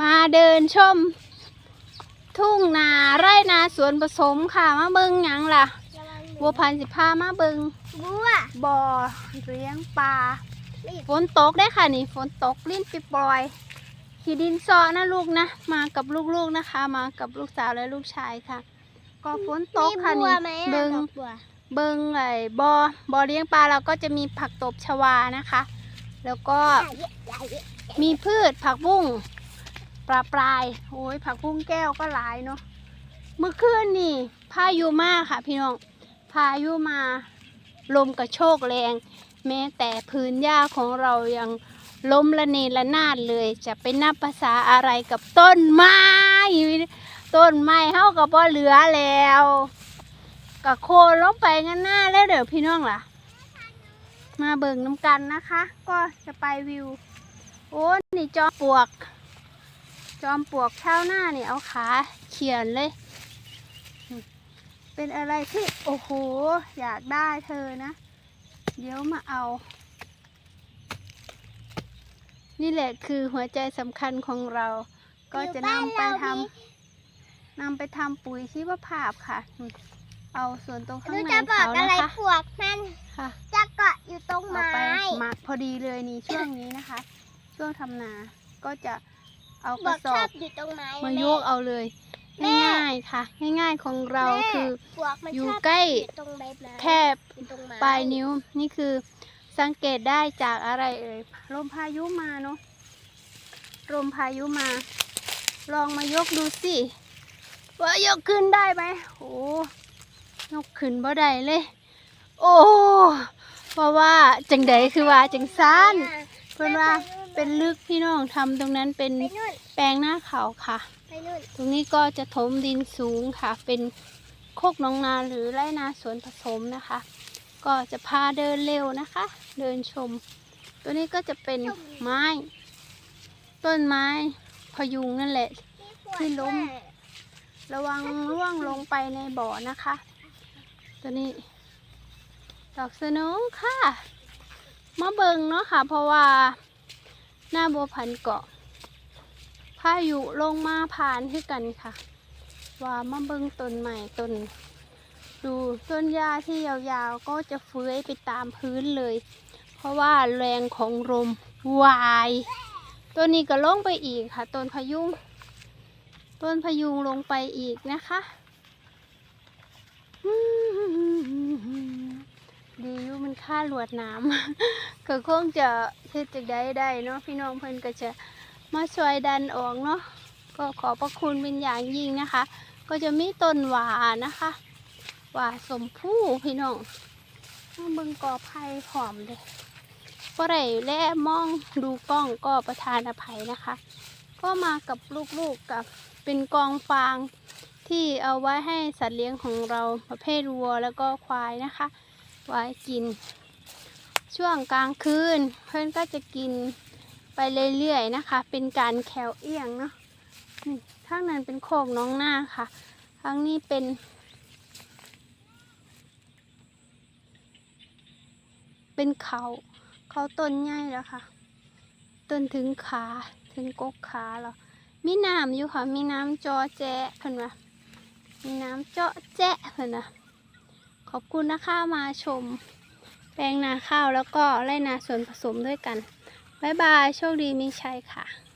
มาเดินชม ทุ่งนาไร่นาสวนผสมค่ะ มาเบิงหยังล่ะ บัวพันธุ์สิพามาเบิงบัวบ่อเลี้ยงปลารีบฝนตกได้ค่ะนี่ฝนตกลิ้นปิดปลอย ขีดินซอนะลูกนะ มากับลูกๆนะคะ มากับลูกสาวและลูกชายค่ะ ก็ฝนตกค่ะมีบัวนี่ไหมอะเบิงดอกบัวเบิงไอ้บ่อบ่อเลี้ยงปลาเราก็จะมีผักตบชวานะคะ แล้วก็มีพืชผักบุ้ง ปลาปลายโอ้ยผักบุ้งแก้วก็หลายเนาะเมื่อคืนนี่พายุมาค่ะ พี่น้องพายุมาลมกระโชกแรง แม้แต่พื้นหญ้าของเรายังล้มละเนระนาดเลย จะเป็นนับภาษาอะไรกับต้นไม้ ต้นไม้เฮากับบ่เหลือแล้วกะโคนลงไปงั้นหน้าแล้วเดี๋ยวพี่น้องล่ะ มาเบิ่งน้ำกันนะคะ ก็จะไปวิว โอ้นี่จอมปลวก จอมปลวกเท้าหน้านี่เอาขาเขียนเลย เป็นอะไรที่โอ้โห อยากได้เธอนะ เดี๋ยวมาเอา นี่แหละคือหัวใจสำคัญของเรา ก็จะนำไปทำนำไปทำปุ๋ยชีวภาพค่ะ เอาส่วนตรงข้างดูในจะบอกเขาอะนะไรคะพวกมันค่ะจะเกาะอยู่ตรงเอาไม้ไปหมักพอดีเลยนี่ช่วงนี้นะคะ ช่วงทำนาก็จะ เอากบระอกสชออบบอยู่ตรงไม้มาแโยกเอาเลยแม่ง่ายๆค่ะ ง่ายๆของเราแม่คือพวกมันอยู่ชบใกล้ อยู่ตรงใบไม้แคบอยู่ตรงไม้ปลายนิ้วนี่คือสังเกตได้จากอะไรเอ่ยลมพายุมาเนาะลมพายุมา ลองมายกดูสิว่ายกขึ้นได้ไหมโอ้ยกขึ้นบ่ได้เลย โอ้เพราะว่าจังใดคือว่าจังซ่าน เพื่อนว่า เป็นลึกพี่น้องทำตรงนั้นเป็นไปนู่นแปลงหน้าเขาค่ะ ไปนู่นตรงนี้ก็จะถมดินสูงค่ะ เป็นโคกหน้องนาหรือไร่นาสวนผสมนะคะ ก็จะพาเดินเร็วนะคะ เดินชม ตัวนี้ก็จะเป็นไม้ ต้นไม้พยุงนั่นแหละที่ล้มระวังร่วงลงไปในบ่อนะคะ ตัวนี้ ดอกสโนค่ะ มาเบิงเนาะค่ะ เพราะว่า หน้าบัวพันเกาะพายุลงมาผ่านให้กันค่ะ ว่ามาเบิ่งต้นใหม่ต้น ดูต้นหญ้าที่ยาวๆ ก็จะเฟื้อยไปตามพื้นเลย เพราะว่าแรงของลมวายต้นนี้ก็ลงไปอีกค่ะต้นพยุงต้นพยุงลงไปอีกนะคะอยู่มัน ค่าหลวดน้ำ ก็คงจะเฮ็ดจากได้ได้เนาะพี่น้องเพิ่นก็จะมาช่วยดันออกเนาะก็ขอพระคุณเป็นอย่างยิ่งนะคะ ก็จะมีต้นหวานะคะหวาสมผู้พี่น้องมาเบิ่งกอไผ่หอมเลยก็ได้แล่มองดูกล้องก็ประทานอภัยนะคะ ก็มากับลูกๆกับเป็นกองฟางที่เอาไว้ให้สัตว์เลี้ยงของเราประเภทวัวแล้วก็ควายนะคะ ไว้กิน ช่วงกลางคืน เพื่อนก็จะกินไปเรื่อยๆนะคะ เป็นการแควเอียงเนาะนี่ข้างนั้นเป็นโคกน้องหน้าค่ะข้างนี้เป็นเป็นเขา เขาต้นใหญ่แล้วค่ะ ต้นถึงขา ถึงกกขาแล้วมีน้ำอยู่ค่ะ มีน้ำจอแจ๊ะเพิ่นว่ามีน้ำเจาะแจ๊ะเพิ่นนะ ขอบคุณนะคะมาชม แปลงนาข้าวแล้วก็ไร่นาส่วนผสมด้วยกัน บ๊ายบาย โชคดีมีชัยค่ะ